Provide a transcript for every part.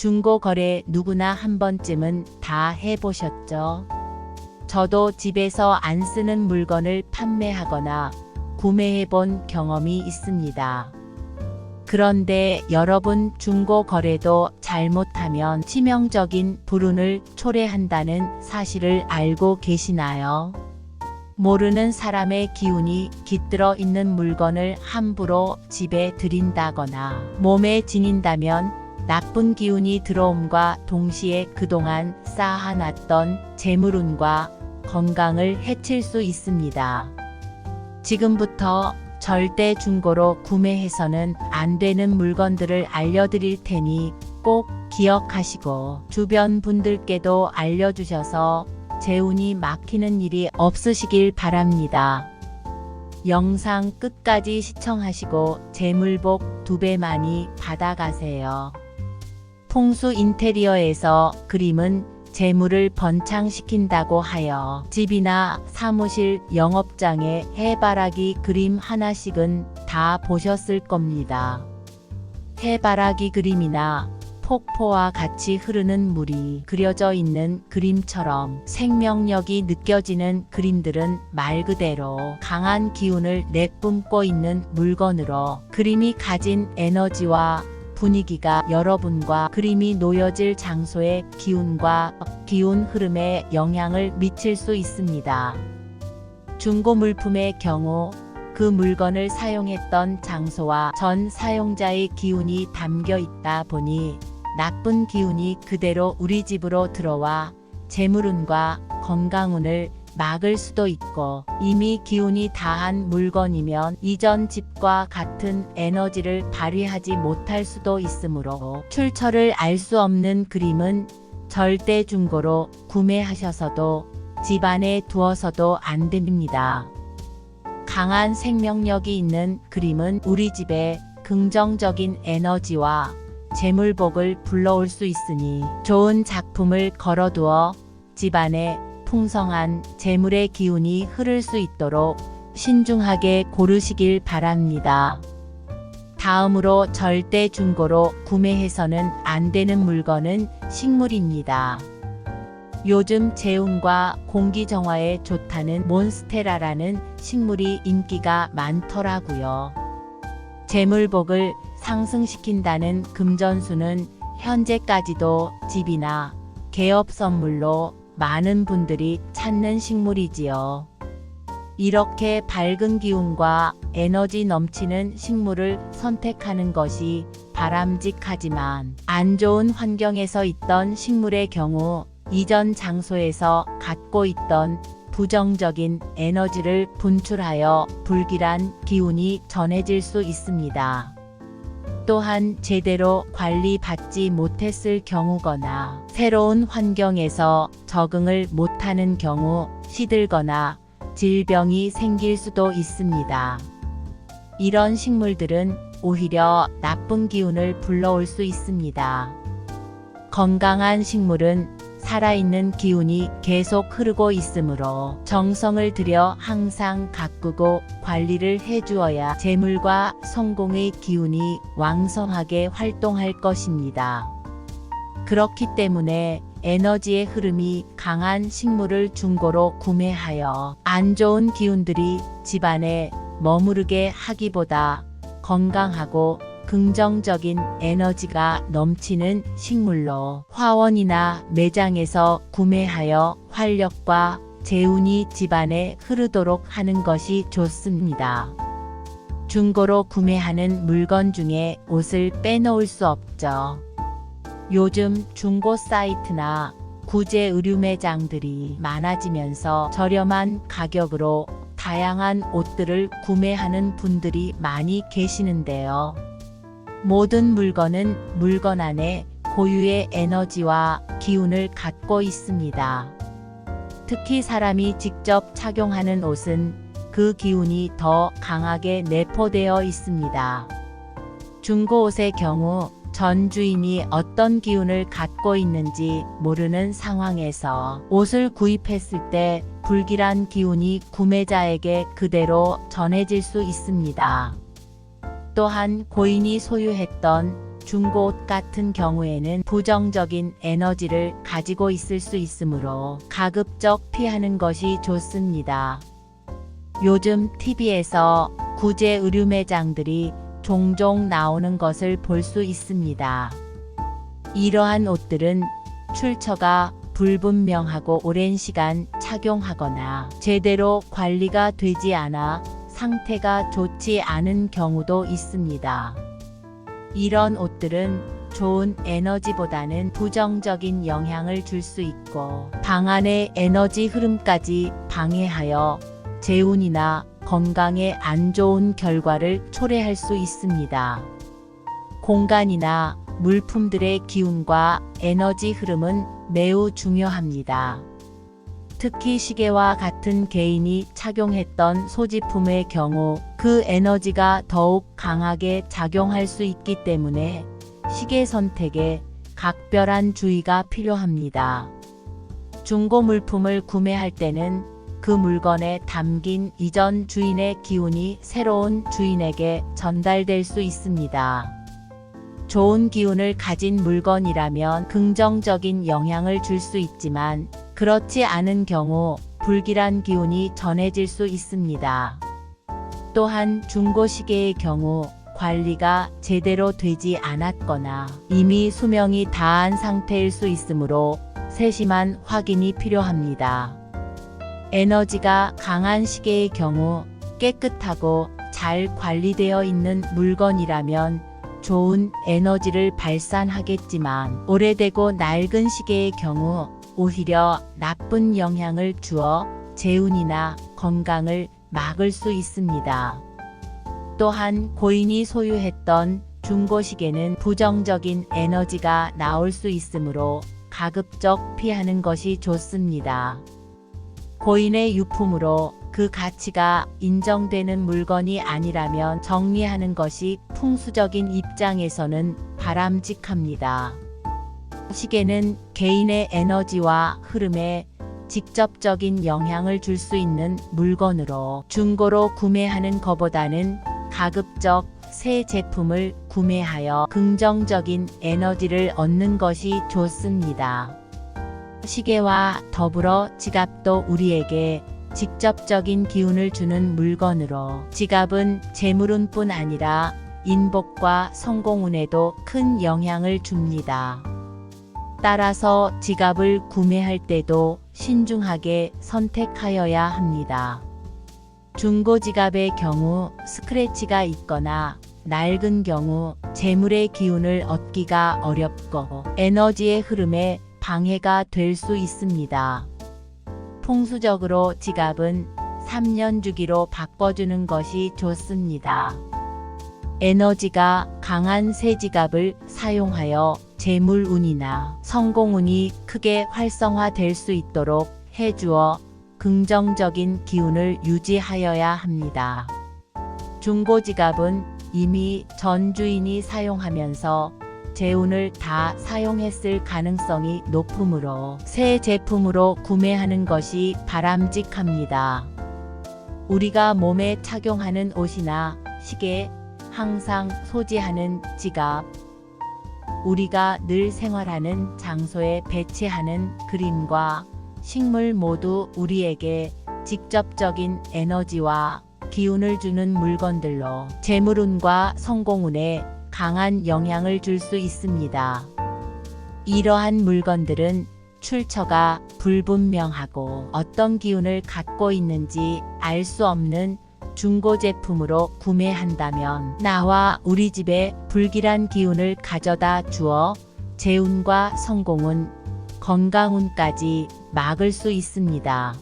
중고 거래 누구나 한 번쯤은 다 해보셨죠? 저도 집에서 안 쓰는 물건을 판매하거나 구매해 본 경험이 있습니다. 그런데 여러분 중고 거래도 잘못하면 치명적인 불운을 초래한다는 사실을 알고 계시나요? 모르는 사람의 기운이 깃들어 있는 물건을 함부로 집에 들인다거나 몸에 지닌다면 나쁜 기운이 들어옴과 동시에 그동안 쌓아놨던 재물운과 건강을 해칠 수 있습니다. 지금부터 절대 중고로 구매해서는 안 되는 물건들을 알려드릴 테니 꼭 기억하시고 주변 분들께도 알려주셔서 재운이 막히는 일이 없으시길 바랍니다. 영상 끝까지 시청하시고 재물복 두 배 많이 받아가세요. 풍수 인테리어에서 그림은 재물을 번창시킨다고 하여 집이나 사무실 영업장에 해바라기 그림 하나씩은 다 보셨을 겁니다. 해바라기 그림이나 폭포와 같이 흐르는 물이 그려져 있는 그림처럼 생명력이 느껴지는 그림들은 말 그대로 강한 기운을 내뿜고 있는 물건으로 그림이 가진 에너지와 분위기가 여러분과 그림이 놓여질 장소의 기운과 기운 흐름에 영향을 미칠 수 있습니다. 중고 물품의 경우 그 물건을 사용했던 장소와 전 사용자의 기운이 담겨 있다 보니 나쁜 기운이 그대로 우리 집으로 들어와 재물운과 건강운을 막을 수도 있고 이미 기운이 다한 물건이면 이전 집과 같은 에너지를 발휘하지 못할 수도 있으므로 출처를 알 수 없는 그림은 절대 중고로 구매하셔서도 집안에 두어서도 안 됩니다. 강한 생명력이 있는 그림은 우리 집에 긍정적인 에너지와 재물복을 불러올 수 있으니 좋은 작품을 걸어두어 집안에 풍성한 재물의 기운이 흐를 수 있도록 신중하게 고르시길 바랍니다. 다음으로 절대 중고로 구매해서는 안 되는 물건은 식물입니다. 요즘 재운과 공기 정화에 좋다는 몬스테라라는 식물이 인기가 많더라고요. 재물복을 상승시킨다는 금전수는 현재까지도 집이나 개업 선물로 많은 분들이 찾는 식물이지요. 이렇게 밝은 기운과 에너지 넘치는 식물을 선택하는 것이 바람직하지만 안 좋은 환경에서 있던 식물의 경우 이전 장소에서 갖고 있던 부정적인 에너지를 분출하여 불길한 기운이 전해질 수 있습니다. 또한 제대로 관리받지 못했을 경우거나 새로운 환경에서 적응을 못하는 경우 시들거나 질병이 생길 수도 있습니다. 이런 식물들은 오히려 나쁜 기운을 불러올 수 있습니다. 건강한 식물은 살아있는 기운이 계속 흐르고 있으므로 정성을 들여 항상 가꾸고 관리를 해주어야 재물과 성공의 기운이 왕성하게 활동할 것입니다. 그렇기 때문에 에너지의 흐름이 강한 식물을 중고로 구매하여 안 좋은 기운들이 집안에 머무르게 하기보다 건강하고 긍정적인 에너지가 넘치는 식물로 화원이나 매장에서 구매하여 활력과 재운이 집안에 흐르도록 하는 것이 좋습니다. 중고로 구매하는 물건 중에 옷을 빼놓을 수 없죠. 요즘 중고 사이트나 구제 의류 매장들이 많아지면서 저렴한 가격으로 다양한 옷들을 구매하는 분들이 많이 계시는데요. 모든 물건은 물건 안에 고유의 에너지와 기운을 갖고 있습니다. 특히 사람이 직접 착용하는 옷은 그 기운이 더 강하게 내포되어 있습니다. 중고 옷의 경우 전 주인이 어떤 기운을 갖고 있는지 모르는 상황에서 옷을 구입했을 때 불길한 기운이 구매자에게 그대로 전해질 수 있습니다. 또한 고인이 소유했던 중고옷 같은 경우에는 부정적인 에너지를 가지고 있을 수 있으므로 가급적 피하는 것이 좋습니다. 요즘 TV에서 구제 의류 매장들이 종종 나오는 것을 볼 수 있습니다. 이러한 옷들은 출처가 불분명하고 오랜 시간 착용하거나 제대로 관리가 되지 않아 상태가 좋지 않은 경우도 있습니다. 이런 옷들은 좋은 에너지보다는 부정적인 영향을 줄 수 있고 방 안의 에너지 흐름까지 방해하여 재운이나 건강에 안 좋은 결과를 초래할 수 있습니다. 공간이나 물품들의 기운과 에너지 흐름은 매우 중요합니다. 특히 시계와 같은 개인이 착용했던 소지품의 경우 그 에너지가 더욱 강하게 작용할 수 있기 때문에 시계 선택에 각별한 주의가 필요합니다. 중고 물품을 구매할 때는 그 물건에 담긴 이전 주인의 기운이 새로운 주인에게 전달될 수 있습니다. 좋은 기운을 가진 물건이라면 긍정적인 영향을 줄 수 있지만 그렇지 않은 경우 불길한 기운이 전해질 수 있습니다. 또한 중고 시계의 경우 관리가 제대로 되지 않았거나 이미 수명이 다한 상태일 수 있으므로 세심한 확인이 필요합니다. 에너지가 강한 시계의 경우 깨끗하고 잘 관리되어 있는 물건이라면 좋은 에너지를 발산하겠지만 오래되고 낡은 시계의 경우 오히려 나쁜 영향을 주어 재운이나 건강을 막을 수 있습니다. 또한 고인이 소유했던 중고시계는 부정적인 에너지가 나올 수 있으므로 가급적 피하는 것이 좋습니다. 고인의 유품으로 그 가치가 인정되는 물건이 아니라면 정리하는 것이 풍수적인 입장에서는 바람직합니다. 시계는 개인의 에너지와 흐름에 직접적인 영향을 줄 수 있는 물건으로 중고로 구매하는 것보다는 가급적 새 제품을 구매하여 긍정적인 에너지를 얻는 것이 좋습니다. 시계와 더불어 지갑도 우리에게 직접적인 기운을 주는 물건으로 지갑은 재물운뿐 아니라 인복과 성공운에도 큰 영향을 줍니다. 따라서 지갑을 구매할 때도 신중하게 선택하여야 합니다. 중고 지갑의 경우 스크래치가 있거나 낡은 경우 재물의 기운을 얻기가 어렵고 에너지의 흐름에 방해가 될 수 있습니다. 풍수적으로 지갑은 3년 주기로 바꿔주는 것이 좋습니다. 에너지가 강한 새 지갑을 사용하여 재물운이나 성공운이 크게 활성화될 수 있도록 해주어 긍정적인 기운을 유지하여야 합니다. 중고 지갑은 이미 전 주인이 사용하면서 재운을 다 사용했을 가능성이 높으므로 새 제품으로 구매하는 것이 바람직합니다. 우리가 몸에 착용하는 옷이나 시계, 항상 소지하는 지갑, 우리가 늘 생활하는 장소에 배치하는 그림과 식물 모두 우리에게 직접적인 에너지와 기운을 주는 물건들로 재물운과 성공운에 강한 영향을 줄 수 있습니다. 이러한 물건들은 출처가 불분명하고 어떤 기운을 갖고 있는지 알 수 없는 중고 제품으로 구매한다면 나와 우리 집에 불길한 기운을 가져다 주어 재운과 성공운, 건강운까지 막을 수 있습니다.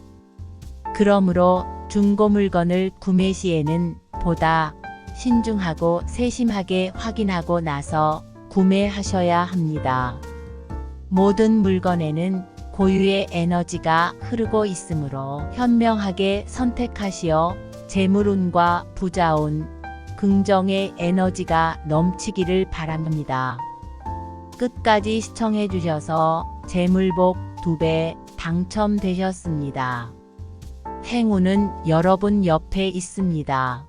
그러므로 중고 물건을 구매 시에는 보다 신중하고 세심하게 확인하고 나서 구매하셔야 합니다. 모든 물건에는 고유의 에너지가 흐르고 있으므로 현명하게 선택하시어 재물운과 부자운, 긍정의 에너지가 넘치기를 바랍니다. 끝까지 시청해 주셔서 재물복 2배 당첨되셨습니다. 행운은 여러분 옆에 있습니다.